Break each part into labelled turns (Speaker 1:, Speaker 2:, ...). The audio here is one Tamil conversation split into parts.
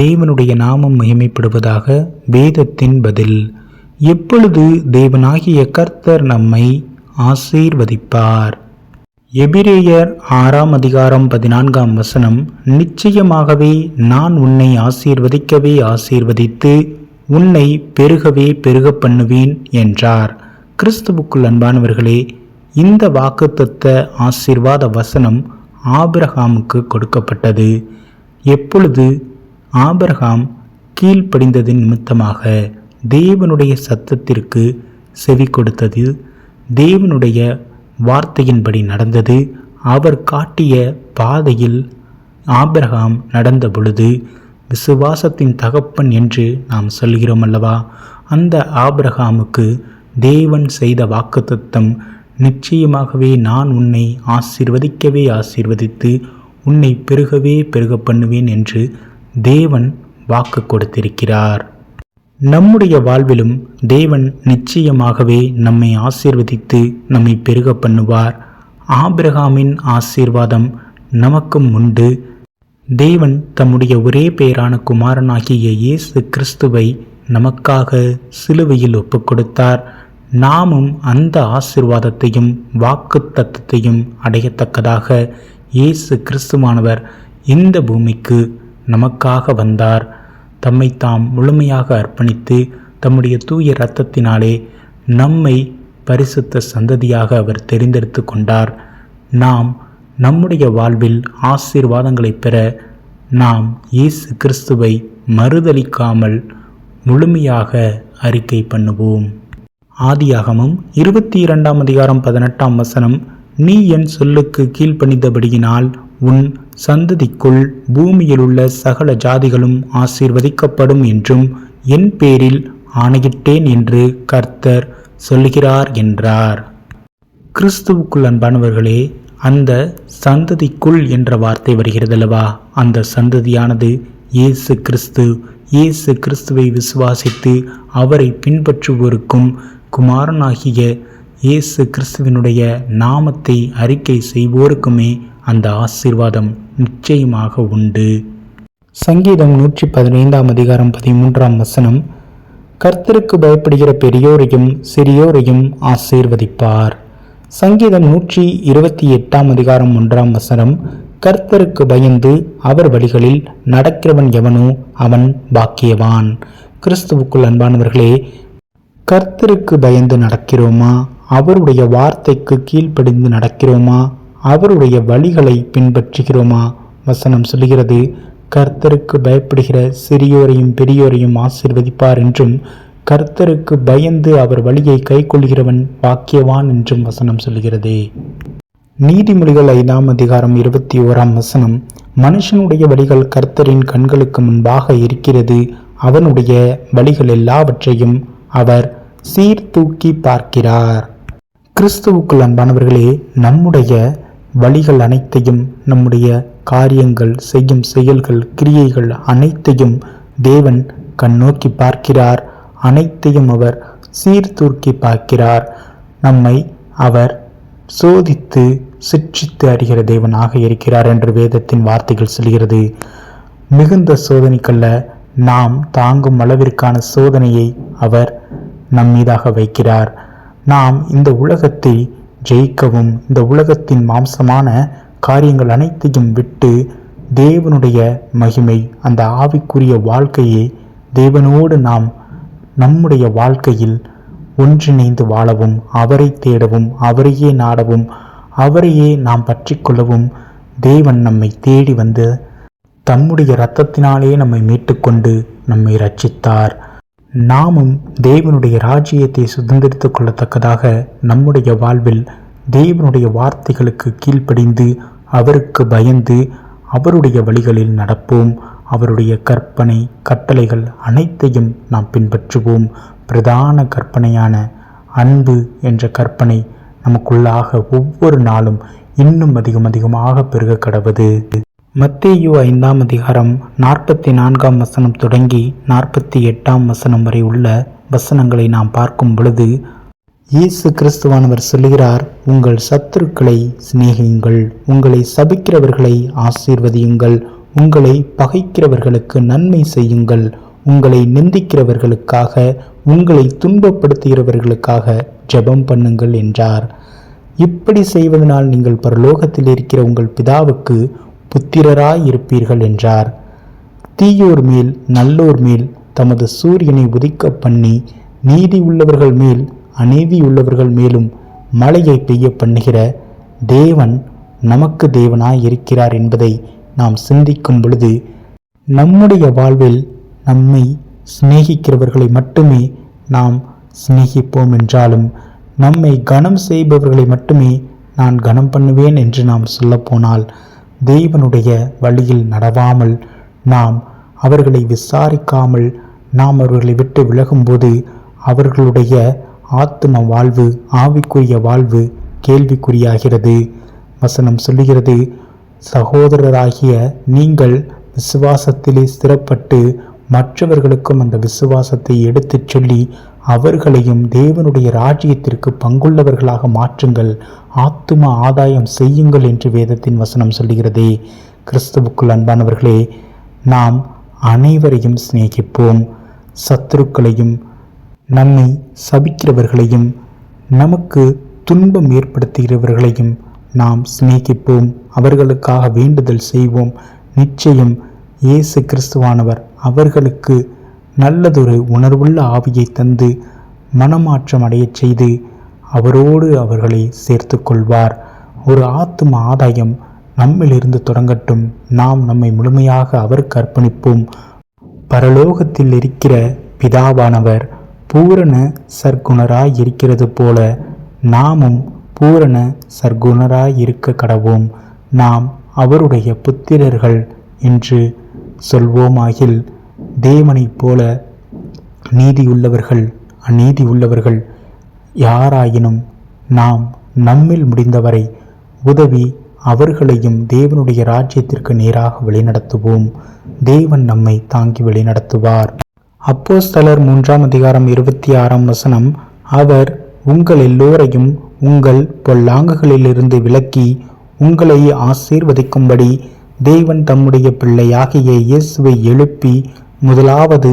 Speaker 1: தேவனுடைய நாமம் மகிமைப்படுவதாக வேதத்தின் பதில் எப்பொழுது தேவனாகிய கர்த்தர் நம்மை ஆசீர்வதிப்பார் எபிரேயர் ஆறாம் அதிகாரம் பதினான்காம் வசனம் நிச்சயமாகவே நான் உன்னை ஆசீர்வதிக்கவே ஆசீர்வதித்து உன்னை பெருகவே பெருக பண்ணுவேன் என்றார் கிறிஸ்துவுக்குள் அன்பானவர்களே இந்த வாக்குத்தத்த ஆசீர்வாத வசனம் ஆபிரகாமுக்கு கொடுக்கப்பட்டது எப்பொழுது ஆபரகாம் கீழ்ப்படிந்ததின் நிமித்தமாக தேவனுடைய சத்தத்திற்கு செவி கொடுத்தது தேவனுடைய வார்த்தையின்படி நடந்தது அவர் காட்டிய பாதையில் ஆபிரகாம் நடந்த பொழுது விசுவாசத்தின் தகப்பன் என்று நாம் சொல்கிறோம் அல்லவா அந்த ஆபிரகாமுக்கு தேவன் செய்த வாக்குத்தத்தம் நிச்சயமாகவே நான் உன்னை ஆசீர்வதிக்கவே ஆசீர்வதித்து உன்னை பெருகவே பெருக பண்ணுவேன் என்று தேவன் வாக்கு கொடுத்திருக்கிறார் நம்முடைய வாழ்விலும் தேவன் நிச்சயமாகவே நம்மை ஆசீர்வதித்து நம்மை பெருக பண்ணுவார் ஆபிரகாமின் ஆசீர்வாதம் நமக்கும் உண்டு தேவன் தம்முடைய ஒரே பெயரான குமாரனாகிய இயேசு கிறிஸ்துவை நமக்காக சிலுவையில் ஒப்பு கொடுத்தார் நாமும் அந்த ஆசிர்வாதத்தையும் வாக்கு தத்துவத்தையும் அடையத்தக்கதாக இயேசு கிறிஸ்துவானவர் இந்த பூமிக்கு நமக்காக வந்தார் தம்மை தாம் முழுமையாக அர்ப்பணித்து தம்முடைய தூய இரத்தத்தினாலே நம்மை பரிசுத்த சந்ததியாக அவர் தெரிந்தெடுத்து கொண்டார் நாம் நம்முடைய வாழ்வில் ஆசீர்வாதங்களை பெற நாம் இயேசு கிறிஸ்துவை மறுதளிக்காமல் முழுமையாக அறிக்கை பண்ணுவோம் ஆதியாகமும் இருபத்தி இரண்டாம் அதிகாரம் பதினெட்டாம் வசனம் நீ என் சொல்லுக்கு கீழ்ப்பணிந்தபடியினால் உன் சந்ததிக்குள் பூமியிலுள்ள சகல ஜாதிகளும் ஆசீர்வதிக்கப்படும் என்றும் என் பேரில் ஆணையிட்டேன் என்று கர்த்தர் சொல்லுகிறார் என்றார் கிறிஸ்துவுக்குள் அன்பானவர்களே அந்த சந்ததிக்குள் என்ற வார்த்தை வருகிறது அல்லவா அந்த சந்ததியானது இயேசு கிறிஸ்து இயேசு கிறிஸ்துவை விசுவாசித்து அவரை பின்பற்றுவோருக்கும் குமாரனாகிய இயேசு கிறிஸ்துவனுடைய நாமத்தை அறிக்கை செய்வோருக்குமே அந்த ஆசீர்வாதம் நிச்சயமாக உண்டு சங்கீதம் நூற்றி பதினைந்தாம் அதிகாரம் பதிமூன்றாம் வசனம் கர்த்தருக்கு பயப்படுகிற பெரியோரையும் சிறியோரையும் ஆசீர்வதிப்பார் சங்கீதம் நூற்றி இருபத்தி எட்டாம் அதிகாரம் ஒன்றாம் வசனம் கர்த்தருக்கு பயந்து அவர் வழிகளில் நடக்கிறவன் எவனோ அவன் பாக்கியவான் கிறிஸ்துவுக்குள் அன்பானவர்களே கர்த்தருக்கு பயந்து நடக்கிறோமா அவருடைய வார்த்தைக்கு கீழ்ப்படிந்து நடக்கிறோமா அவருடைய வழிகளை பின்பற்றுகிறோமா வசனம் சொல்கிறது கர்த்தருக்கு பயப்படுகிற சிறியோரையும் பெரியோரையும் ஆசிர்வதிப்பார் என்றும் கர்த்தருக்கு பயந்து அவர் வழியை கை கொள்கிறவன் வாக்கியவான் என்றும் வசனம் சொல்கிறது நீதிமொழிகள் ஐந்தாம் அதிகாரம் இருபத்தி ஓராம் வசனம் மனுஷனுடைய வழிகள் கர்த்தரின் கண்களுக்கு முன்பாக இருக்கிறது அவனுடைய வழிகள் எல்லாவற்றையும் அவர் சீர்தூக்கி பார்க்கிறார் கிறிஸ்துவுக்குள் அன்பானவர்களே நம்முடைய வழிகள் அனைத்தையும் நம்முடைய காரியங்கள் செய்யும் செயல்கள் கிரியைகள் அனைத்தையும் தேவன் கண்ணோக்கி பார்க்கிறார் அனைத்தையும் அவர் சீர்தூக்கி பார்க்கிறார் நம்மை அவர் சோதித்து சிற்றித்து அறிகிற தேவனாக இருக்கிறார் என்று வேதத்தின் வார்த்தைகள் சொல்கிறது மிகுந்த சோதனைக்கல்ல நாம் தாங்கும் அளவிற்கான சோதனையை அவர் நம்மீதாக வைக்கிறார் நாம் இந்த உலகத்தை ஜெயிக்கவும் இந்த உலகத்தின் மாம்சமான காரியங்கள் அனைத்தையும் விட்டு தேவனுடைய மகிமை அந்த ஆவிக்குரிய வாழ்க்கையை தேவனோடு நாம் நம்முடைய வாழ்க்கையில் ஒன்றிணைந்து வாழவும் அவரை தேடவும் அவரையே நாடவும் அவரையே நாம் பற்றி கொள்ளவும் தேவன் நம்மை தேடி வந்து தம்முடைய இரத்தத்தினாலே நம்மை மீட்டுக்கொண்டு நம்மை ரட்சித்தார் நாமும் தேவனுடைய ராஜ்யத்தை சுதந்திரித்துக் கொள்ளத்தக்கதாக நம்முடைய வாழ்வில் தேவனுடைய வார்த்தைகளுக்கு கீழ்ப்படிந்து அவருக்கு பயந்து அவருடைய வழிகளில் நடப்போம் அவருடைய கற்பனை கட்டளைகள் அனைத்தையும் நாம் பின்பற்றுவோம் பிரதான கற்பனையான அன்பு என்ற கற்பனை நமக்குள்ளாக ஒவ்வொரு நாளும் இன்னும் அதிகம் அதிகமாக பெருக கடவது மத்தேயு ஐந்தாம் அதிகாரம் நாற்பத்தி நான்காம் வசனம் தொடங்கி நாற்பத்தி எட்டாம் வசனம் வரை உள்ள வசனங்களை நாம் பார்க்கும் பொழுது இயேசு கிறிஸ்துவானவர் சொல்கிறார் உங்கள் சத்துருக்களை சிநேகியுங்கள் உங்களை சபிக்கிறவர்களை ஆசீர்வதியுங்கள் உங்களை பகைக்கிறவர்களுக்கு நன்மை செய்யுங்கள் உங்களை நிந்திக்கிறவர்களுக்காக உங்களை துன்பப்படுத்துகிறவர்களுக்காக ஜெபம் பண்ணுங்கள் என்றார் இப்படி செய்வதனால் நீங்கள் பரலோகத்தில் இருக்கிற உங்கள் பிதாவுக்கு புத்திரராய் இருப்பீர்கள் என்றார் தீயோர் மேல் நல்லோர் மேல் தமது சூரியனை உதிக்க பண்ணி நீதி உள்ளவர்கள் மேல் அநீதி உள்ளவர்கள் மேலும் மழையை பெய்ய பண்ணுகிற தேவன் நமக்கு தேவனாய் இருக்கிறார் என்பதை நாம் சிந்திக்கும் பொழுது நம்முடைய வாழ்வில் நம்மை சிநேகிக்கிறவர்களை மட்டுமே நாம் சிநேகிப்போம் என்றாலும் நம்மை கனம் செய்பவர்களை மட்டுமே நான் கனம் பண்ணுவேன் என்று நாம் சொல்லப்போனால் தேவனுடைய வழியில் நடவாமல் நாம் அவர்களை விசாரிக்காமல் நாம் அவர்களை விட்டு விலகும்போது அவர்களுடைய ஆத்தும வாழ்வு ஆவிக்குரிய வாழ்வு கேள்விக்குறியாகிறது வசனம் சொல்லுகிறது சகோதரராகிய நீங்கள் விசுவாசத்திலே சிறப்பட்டு மற்றவர்களுக்கும் அந்த விசுவாசத்தை எடுத்துச் சொல்லி அவர்களையும் தேவனுடைய ராஜ்யத்திற்கு பங்குள்ளவர்களாக மாற்றுங்கள் ஆத்தும ஆதாயம் செய்யுங்கள் என்று வேதத்தின் வசனம் சொல்கிறது கிறிஸ்துவுக்குள் அன்பானவர்களே நாம் அனைவரையும் சிநேகிப்போம் சத்துருக்களையும் நம்மை சபிக்கிறவர்களையும் நமக்கு துன்பம் ஏற்படுத்துகிறவர்களையும் நாம் சிநேகிப்போம் அவர்களுக்காக வேண்டுதல் செய்வோம் நிச்சயம் இயேசு கிறிஸ்துவானவர் அவர்களுக்கு நல்லதொரு உணர்வுள்ள ஆவியை தந்து மனமாற்றம் அடையச் செய்து அவரோடு அவர்களை சேர்த்து கொள்வார் ஒரு ஆத்தும ஆதாயம் நம்மிலிருந்து தொடங்கட்டும் நாம் நம்மை முழுமையாக அவருக்கு அர்ப்பணிப்போம் பரலோகத்தில் இருக்கிற பிதாவானவர் பூரண சர்க்குணராய் இருக்கிறது போல நாமும் பூரண சர்க்குணராய் இருக்க கடவோம் நாம் அவருடைய புத்திரர்கள் என்று சொல்வோமாகில் தேவனைப் போல நீதி உள்ளவர்கள் அநீதி உள்ளவர்கள் யாராயினும் நாம் நம்மில் முடிந்தவரை உதவி அவர்களையும் தேவனுடைய ராஜ்யத்திற்கு நேராக வழிநடத்துவோம் தேவன் நம்மை தாங்கி வழிநடத்துவார் அப்போஸ்தலர் மூன்றாம் அதிகாரம் இருபத்தி ஆறாம் வசனம் அவர் உங்கள் எல்லோரையும் உங்கள் பொல்லாங்குகளிலிருந்து விலக்கி உங்களை ஆசீர்வதிக்கும்படி தேவன் தம்முடைய பிள்ளையாகிய இயேசுவை எழுப்பி முதலாவது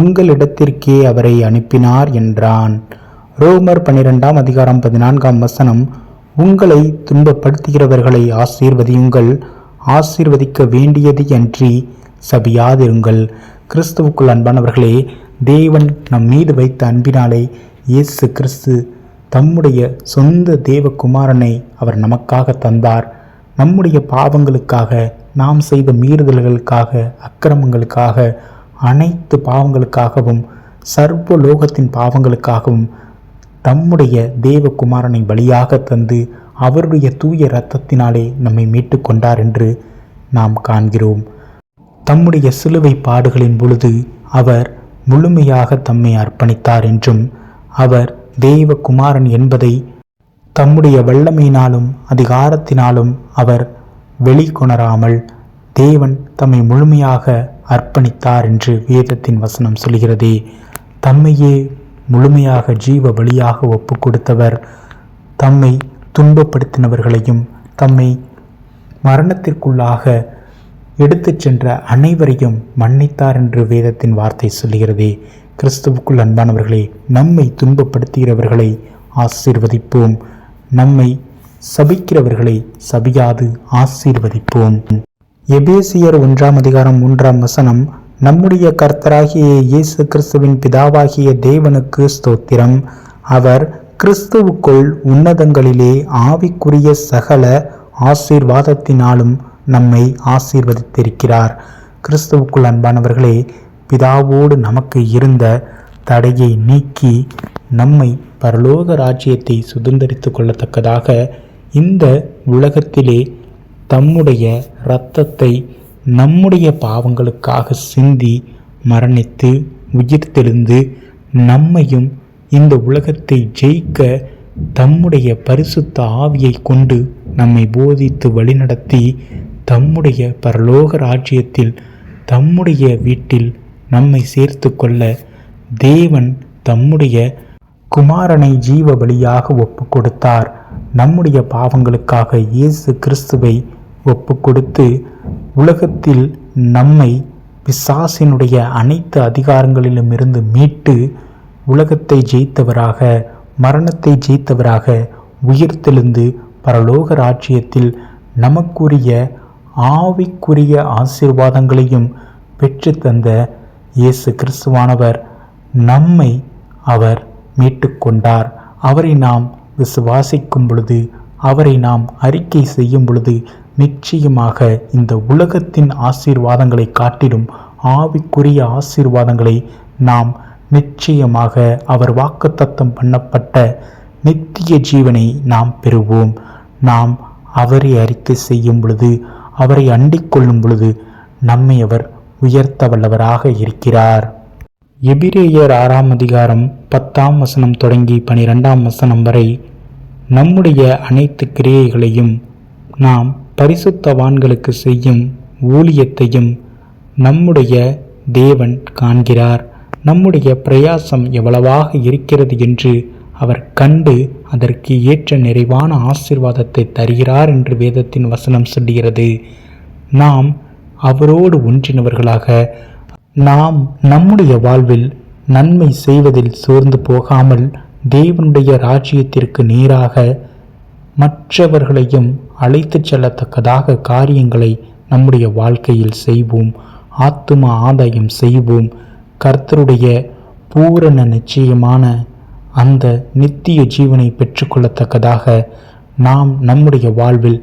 Speaker 1: உங்களிடத்திற்கே அவரை அனுப்பினார் என்றான் ரோமர் பன்னிரெண்டாம் அதிகாரம் பதினான்காம் வசனம் உங்களை துன்பப்படுத்துகிறவர்களை ஆசீர்வதியுங்கள் ஆசீர்வதிக்க வேண்டியது அன்றி சபியாதிருங்கள் கிறிஸ்துவுக்குள் அன்பானவர்களே தேவன் நம் மீது வைத்த அன்பினாலே இயேசு கிறிஸ்து தம்முடைய சொந்த தேவகுமாரனை அவர் நமக்காக தந்தார் நம்முடைய பாவங்களுக்காக நாம் செய்த மீறுதல்களுக்காக அக்கிரமங்களுக்காக அனைத்து பாவங்களுக்காகவும் சர்வ லோகத்தின் பாவங்களுக்காகவும் தம்முடைய தேவகுமாரனை பலியாக தந்து அவருடைய தூய இரத்தத்தினாலே நம்மை மீட்டு கொண்டார் என்று நாம் காண்கிறோம் தம்முடைய சிலுவை பாடுகளின் பொழுது அவர் முழுமையாக தம்மை அர்ப்பணித்தார் என்றும் அவர் தெய்வகுமாரன் என்பதை தம்முடைய வல்லமையினாலும் அதிகாரத்தினாலும் அவர் வெளிக்கொணராமல் தேவன் தம்மை முழுமையாக அர்ப்பணித்தார் என்று வேதத்தின் வசனம் சொல்கிறது தம்மையே முழுமையாக ஜீவ வழியாக ஒப்பு கொடுத்தவர் தம்மை துன்பப்படுத்தினவர்களையும் தம்மை மரணத்திற்குள்ளாக எடுத்துச் சென்ற அனைவரையும் மன்னித்தார் என்று வேதத்தின் வார்த்தை சொல்கிறது கிறிஸ்துவுக்குள் அன்பானவர்களே நம்மை துன்பப்படுத்துகிறவர்களை ஆசீர்வதிப்போம் நம்மை சபிக்கிறவர்களை சபியாது ஆசீர்வதிப்போம் எபேசியர் ஒன்றாம் அதிகாரம் மூன்றாம் வசனம் நம்முடைய கர்த்தராகிய இயேசு கிறிஸ்துவின் பிதாவாகிய தேவனுக்கு ஸ்தோத்திரம் அவர் கிறிஸ்துவுக்குள் உன்னதங்களிலே ஆவிக்குரிய சகல ஆசீர்வாதத்தினாலும் நம்மை ஆசீர்வதித்திருக்கிறார் கிறிஸ்துவுக்குள் அன்பானவர்களே பிதாவோடு நமக்கு இருந்த தடையை நீக்கி நம்மை பரலோக ராஜ்யத்தை சுதந்திரித்து கொள்ளத்தக்கதாக இந்த உலகத்திலே தம்முடைய இரத்தத்தை நம்முடைய பாவங்களுக்காக சிந்தி மரணித்து உயிர் தெளிந்து நம்மையும் இந்த உலகத்தை ஜெயிக்க தம்முடைய பரிசுத்த ஆவியை கொண்டு நம்மை போதித்து வழிநடத்தி தம்முடைய பரலோக ராஜ்யத்தில் தம்முடைய வீட்டில் நம்மை சேர்த்து கொள்ள தேவன் தம்முடைய குமாரனை ஜீவ வழியாக ஒப்பு கொடுத்தார் நம்முடைய பாவங்களுக்காக இயேசு கிறிஸ்துவை ஒப்பு கொடுத்து உலகத்தில் நம்மை பிசாசினுடைய அனைத்து அதிகாரங்களிலும் இருந்து மீட்டு உலகத்தை ஜெயித்தவராக மரணத்தை ஜெயித்தவராக உயிர்த்தெழுந்து பரலோக ராஜ்யத்தில் நமக்குரிய ஆவிக்குரிய ஆசீர்வாதங்களையும் பெற்று தந்த இயேசு கிறிஸ்துவானவர் நம்மை அவர் மீட்டுக்கொண்டார் அவரை நாம் விசுவாசிக்கும் பொழுது அவரை நாம் அறிக்கை செய்யும் பொழுது நிச்சயமாக இந்த உலகத்தின் ஆசீர்வாதங்களை காட்டிடும் ஆவிக்குரிய ஆசீர்வாதங்களை நாம் நிச்சயமாக அவர் வாக்குத்தத்தம் பண்ணப்பட்ட நித்திய ஜீவனை நாம் பெறுவோம் நாம் அவரை அறிக்கை செய்யும் பொழுது அவரை அண்டிக் கொள்ளும் பொழுது நம்மை அவர் உயர்த்த வல்லவராக இருக்கிறார் எபிரேயர் ஆறாம் அதிகாரம் பத்தாம் வசனம் தொடங்கி பனிரெண்டாம் வசனம் வரை நம்முடைய அனைத்து கிரியைகளையும் நாம் பரிசுத்தவான்களுக்கு செய்யும் ஊழியத்தையும் நம்முடைய தேவன் காண்கிறார் நம்முடைய பிரயாசம் எவ்வளவாக இருக்கிறது என்று அவர் கண்டு அதற்கு ஏற்ற நிறைவான ஆசிர்வாதத்தை தருகிறார் என்று வேதத்தின் வசனம் சொல்கிறது நாம் அவரோடு ஒன்றினவர்களாக நாம் நம்முடைய வாழ்வில் நன்மை செய்வதில் சோர்ந்து போகாமல் தேவனுடைய ராஜ்யத்திற்கு நேராக மற்றவர்களையும் அழைத்து செல்லத்தக்கதாக காரியங்களை நம்முடைய வாழ்க்கையில் செய்வோம் ஆத்தும ஆதாயம் செய்வோம் கர்த்தருடைய பூரண நிச்சயமான அந்த நித்திய ஜீவனை பெற்றுக்கொள்ளத்தக்கதாக நாம் நம்முடைய வாழ்வில்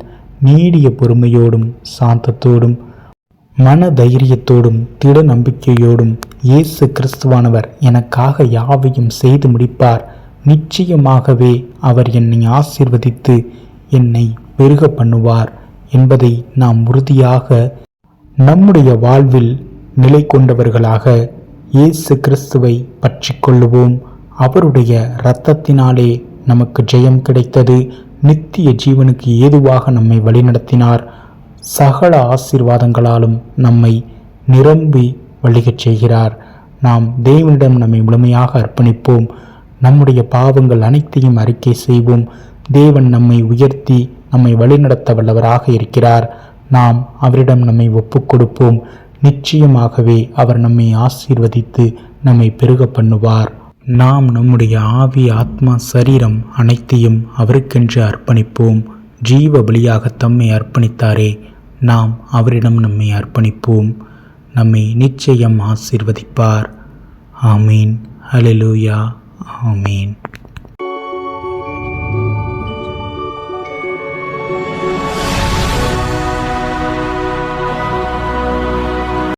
Speaker 1: நீடிய பொறுமையோடும் சாந்தத்தோடும் மன தைரியத்தோடும் திட நம்பிக்கையோடும் இயேசு கிறிஸ்துவானவர் எனக்காக யாவையும் செய்து முடிப்பார் நிச்சயமாகவே அவர் என்னை ஆசிர்வதித்து என்னை பெருக பண்ணுவார் என்பதை நாம் உறுதியாக நம்முடைய வாழ்வில் நிலை கொண்டவர்களாக இயேசு கிறிஸ்துவை பற்றி கொள்ளுவோம் அவருடைய இரத்தத்தினாலே நமக்கு ஜெயம் கிடைத்தது நித்திய ஜீவனுக்கு ஏதுவாக நம்மை வழிநடத்தினார் சகல ஆசீர்வாதங்களாலும் நம்மை நிரம்பி வழிகச் செய்கிறார் நாம் தேவனிடம் நம்மை முழுமையாக அர்ப்பணிப்போம் நம்முடைய பாவங்கள் அனைத்தையும் அறிக்கை செய்வோம் தேவன் நம்மை உயர்த்தி நம்மை வழிநடத்த வல்லவராக இருக்கிறார் நாம் அவரிடம் நம்மை ஒப்புக் கொடுப்போம் நிச்சயமாகவே அவர் நம்மை ஆசீர்வதித்து நம்மை பெருக பண்ணுவார் நாம் நம்முடைய ஆவி ஆத்மா சரீரம் அனைத்தையும் அவருக்கென்று அர்ப்பணிப்போம் ஜீவ பலியாக தம்மை அர்ப்பணித்தாரே நாம் அவரிடம் நம்மை அர்ப்பணிப்போம் நம்மை நிச்சயம் ஆசீர்வதிப்பார் ஆமீன் ஹலெலூயா I mean.